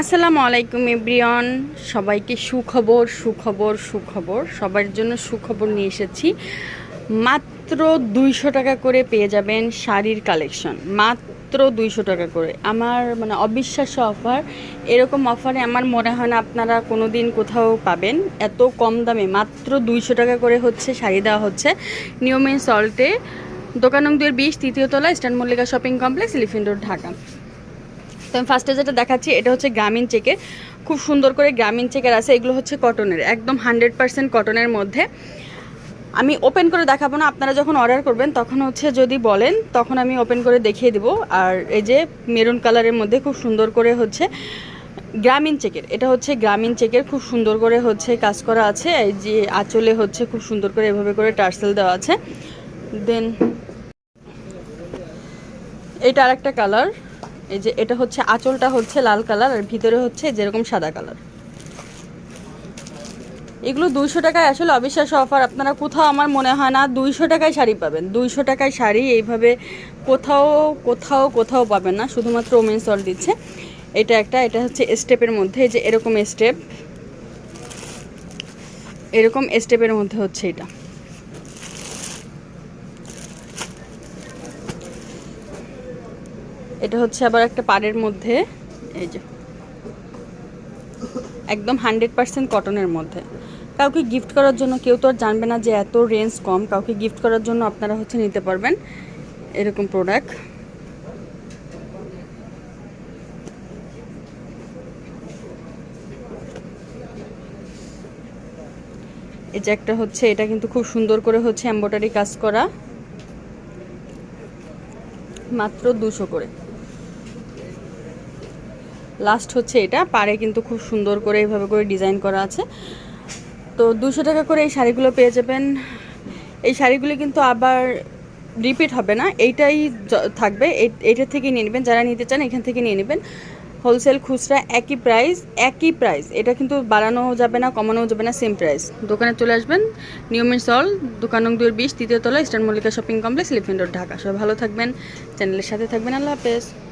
আসসালামু আলাইকুম এব্রিয়ন সবাইকে সুখবর সুখবর সুখবর। সবার জন্য সুখবর নিয়ে এসেছি। মাত্র দুইশো টাকা করে পেয়ে যাবেন শাড়ির কালেকশন। মাত্র দুইশো টাকা করে। আমার মানে অবিশ্বাস্য অফার। এরকম অফারে আমার মনে হয় না আপনারা কোনো দিন কোথাও পাবেন। এত কম দামে মাত্র দুইশো টাকা করে হচ্ছে শাড়ি দেওয়া হচ্ছে। নিয়মিন সল্টে, দোকান নং দুয়ের বিশ, তৃতীয় তলা Eastern Mallika Shopping Complex Elephant Road, Dhaka. আমি ফার্স্টে যেটা দেখাচ্ছি, এটা হচ্ছে গ্রামীণ চেকের খুব সুন্দর করে গ্রামীণ চেকের আছে, এগুলো হচ্ছে কটনের একদম হান্ড্রেড পার্সেন্ট কটনের মধ্যে। আমি ওপেন করে দেখাবো না, আপনারা যখন অর্ডার করবেন, তখন হচ্ছে যদি বলেন, তখন আমি ওপেন করে দেখিয়ে দিব। আর এই যে মেরুন কালারের মধ্যে খুব সুন্দর করে হচ্ছে গ্রামীণ চেকের, এটা হচ্ছে গ্রামীণ চেকের, খুব সুন্দর করে হচ্ছে কাজ করা আছে। এই যে আঁচলে হচ্ছে খুব সুন্দর করে এভাবে করে টার্সেল দেওয়া আছে। দেন এটা আর একটা কালার এই যে এটা হচ্ছে, আঁচলটা হচ্ছে লাল কালার আর ভিতরে হচ্ছে যেরকম সাদা কালার। এগুলো দুইশো টাকায় আসলে অবিশ্বাস্য অফার। আপনারা কোথাও, আমার মনে হয় না, দুইশো টাকায় শাড়ি পাবেন। দুইশো টাকায় শাড়ি এইভাবে কোথাও কোথাও কোথাও পাবেন না। শুধুমাত্র ওমেন সল দিচ্ছে। এটা একটা, এটা হচ্ছে স্টেপের মধ্যে যে এরকম স্টেপ এরকম স্টেপের মধ্যে হচ্ছে এটা। এটা হচ্ছে আবার একটা পাড়ের মধ্যে। এই যে। একদম হান্ড্রেড পার্সেন্ট কটনের মধ্যে। কাউকে গিফট করার জন্য কেউ তো আর জানবে না যে এত রেঞ্জ কম। কাউকে গিফট করার জন্য আপনারা হচ্ছে নিতে পারবেন এরকম প্রোডাক্ট এই যে একটা হচ্ছে, এটা কিন্তু খুব সুন্দর করে হচ্ছে এম্ব্রয়ডারি কাজ করা। মাত্র দুশো করে। লাস্ট হচ্ছে এটা। পারে কিন্তু খুব সুন্দর করে এইভাবে করে ডিজাইন করা আছে। তো দুশো টাকা করে এই শাড়িগুলো পেয়ে যাবেন। এই শাড়িগুলো কিন্তু আবার রিপিট হবে না। এইটাই থাকবে। এই- এইটা থেকে নিয়ে নেবেন। যারা নিতে চান এখান থেকে নিয়ে নেবেন। হোলসেল খুচরা একই প্রাইস একই প্রাইস এটা কিন্তু বাড়ানো যাবে না কমানো যাবে না সেম প্রাইস দোকানে চলে আসবেন। নিয়মের সল দোকান নং দুয়ের বিশ, তৃতীয় তলা Eastern Mallika Shopping Complex Elephant Road Dhaka সবাই ভালো থাকবেন। চ্যানেলের সাথে থাকবেন। আল্লাহ হাফেজ।